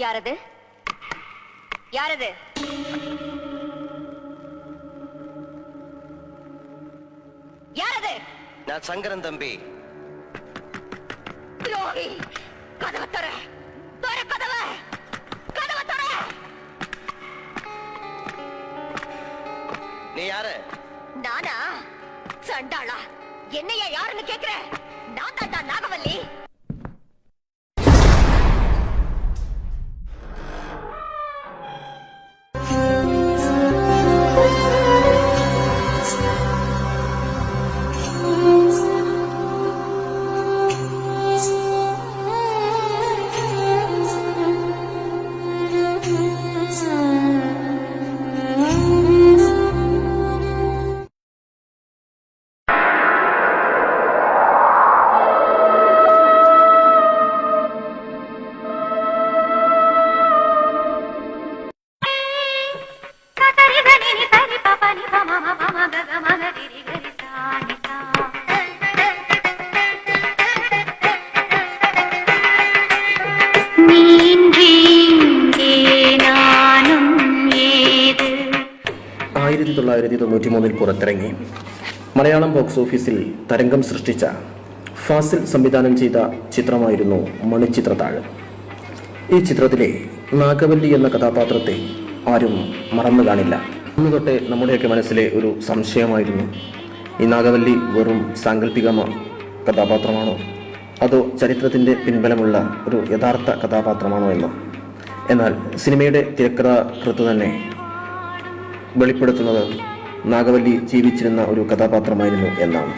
யாரது? யாரது? யாரது? நான் சங்கரன் தம்பி. துரோகி கதவை தர தர கதவை. கதவை தர நீ யாரு? நானா? சண்டாளா? என்னையா யாருன்னு கேக்குற? நான் தாண்டா நாகவல்லி. തൊള്ളായിരത്തി തൊണ്ണൂറ്റി മൂന്നിൽ പുറത്തിറങ്ങി. മലയാളം ബോക്സ് ഓഫീസിൽ തരംഗം സൃഷ്ടിച്ച ഫാസിൽ സംവിധാനം ചെയ്ത ചിത്രമായിരുന്നു മണിച്ചിത്രത്താഴ് ഈ ചിത്രത്തിലെ നാഗവല്ലി എന്ന കഥാപാത്രത്തെ ആരും മറന്നു കാണില്ല. അന്ന് തൊട്ടേ നമ്മുടെയൊക്കെ മനസ്സിലെ ഒരു സംശയമായിരുന്നു ഈ നാഗവല്ലി വെറും സാങ്കല്പിക കഥാപാത്രമാണോ? അതോ ചരിത്രത്തിന്റെ പിൻബലമുള്ള ഒരു യഥാർത്ഥ കഥാപാത്രമാണോ എന്ന്? എന്നാൽ സിനിമയുടെ തിരക്കഥാകൃത്ത് തന്നെ വെളിപ്പെടുത്തുന്നത്. നാഗവല്ലി ജീവിച്ചിരുന്ന ഒരു കഥാപാത്രമായിരുന്നു എന്നാണ്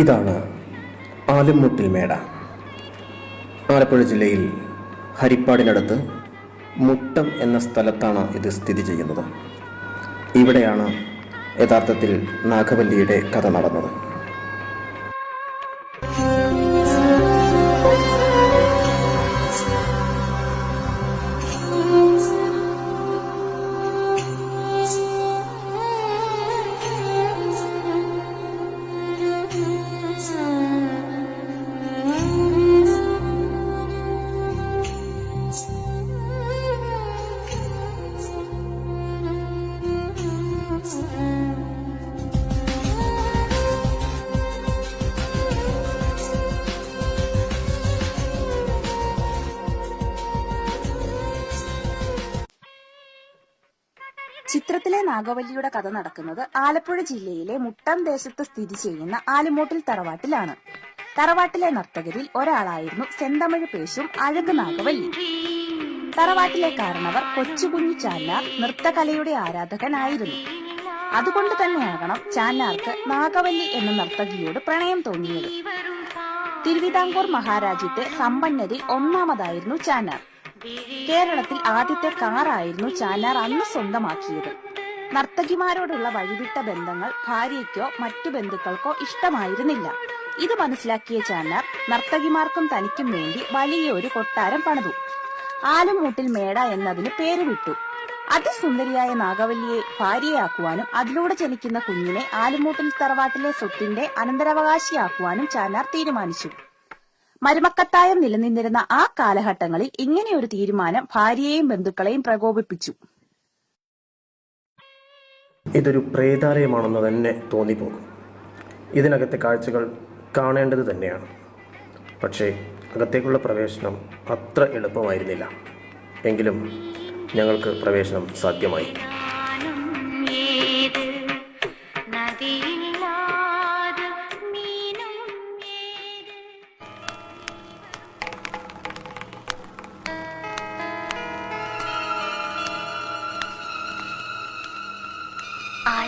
ഇതാണ് ആലുംമുട്ടിൽ മേട. ആലപ്പുഴ ജില്ലയിൽ ഹരിപ്പാടിനടുത്ത് മുട്ടം എന്ന സ്ഥലത്താണ് ഇത് സ്ഥിതി ചെയ്യുന്നത്. ഇവിടെയാണ് യഥാർത്ഥത്തിൽ നാഗവല്ലിയുടെ കഥ നടന്നത്. ചിത്രത്തിലെ നാഗവല്ലിയുടെ കഥ നടക്കുന്നത് ആലപ്പുഴ ജില്ലയിലെ മുട്ടം ദേശത്ത് സ്ഥിതി ചെയ്യുന്ന ആലുമോട്ടിൽ തറവാട്ടിലാണ്. തറവാട്ടിലെ നർത്തകരിൽ ഒരാളായിരുന്നു സെന്തമിഴ് പേശും അഴക് നാഗവല്ലി. തറവാട്ടിലെ കാരണവർ കൊച്ചുകുഞ്ഞു ചാന്നാർ നൃത്തകലയുടെ ആരാധകനായിരുന്നു. അതുകൊണ്ട് തന്നെയാകണം ചാന്നാർക്ക് നാഗവല്ലി എന്ന നർത്തകിയോട് പ്രണയം തോന്നിയത്. തിരുവിതാംകൂർ മഹാരാജ്യത്തെ സമ്പന്നരിൽ ഒന്നാമതായിരുന്നു ചാന്നാർ. കേരളത്തിൽ ആദ്യത്തെ കാറായിരുന്നു ചാനാർ അന്ന് സ്വന്തമാക്കിയത്. നർത്തകിമാരോടുള്ള വഴിവിട്ട ബന്ധങ്ങൾ ഭാര്യയ്ക്കോ മറ്റു ബന്ധുക്കൾക്കോ ഇഷ്ടമായിരുന്നില്ല. ഇത് മനസ്സിലാക്കിയ ചാനാർ നർത്തകിമാർക്കും തനിക്കും വേണ്ടി വലിയൊരു കൊട്ടാരം പണിതു. ആലുമൂട്ടിൽ മേട എന്നതിന് പേര് വിട്ടു അതിസുന്ദരിയായ നാഗവല്ലിയെ ഭാര്യയാക്കുവാനും അതിലൂടെ ജനിക്കുന്ന കുഞ്ഞിനെ ആലുമൂട്ടിൽ തറവാട്ടിലെ സ്വത്തിന്റെ അനന്തരാവകാശിയാക്കുവാനും ചാനാർ തീരുമാനിച്ചു. മരുമക്കത്തായം നിലനിന്നിരുന്ന ആ കാലഘട്ടങ്ങളിൽ ഇങ്ങനെയൊരു തീരുമാനം ഭാര്യയെയും ബന്ധുക്കളെയും പ്രകോപിപ്പിച്ചു. ഇതൊരു പ്രേതാലയമാണെന്ന് തന്നെ തോന്നിപ്പോകും. ഇതിനകത്തെ കാഴ്ചകൾ കാണേണ്ടത് തന്നെയാണ്. പക്ഷേ അകത്തേക്കുള്ള പ്രവേശനം അത്ര എളുപ്പമായിരുന്നില്ല. എങ്കിലും ഞങ്ങൾക്ക് പ്രവേശനം സാധ്യമായി.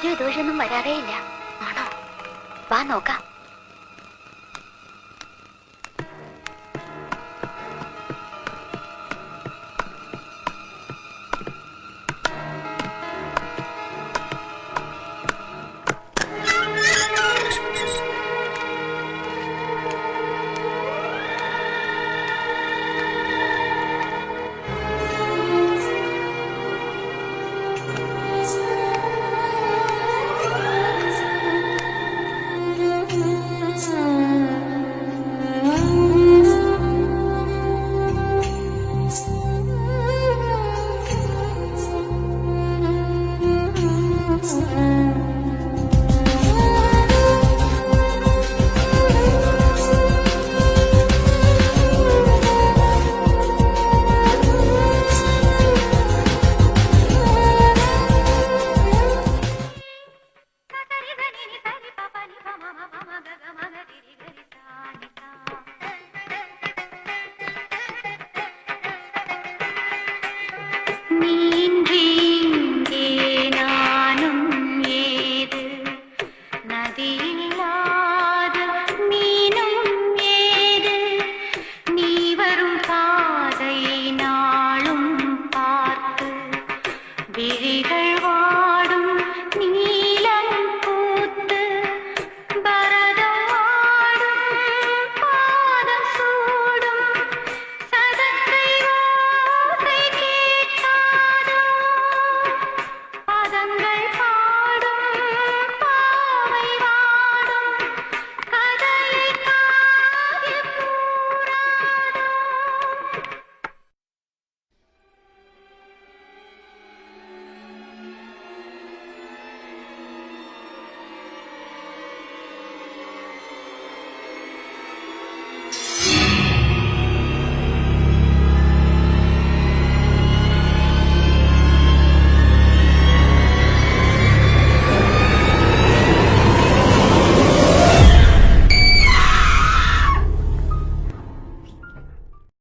ആരും വരാറേ ഇല്ല ആണോ? വാ നോക്കാം.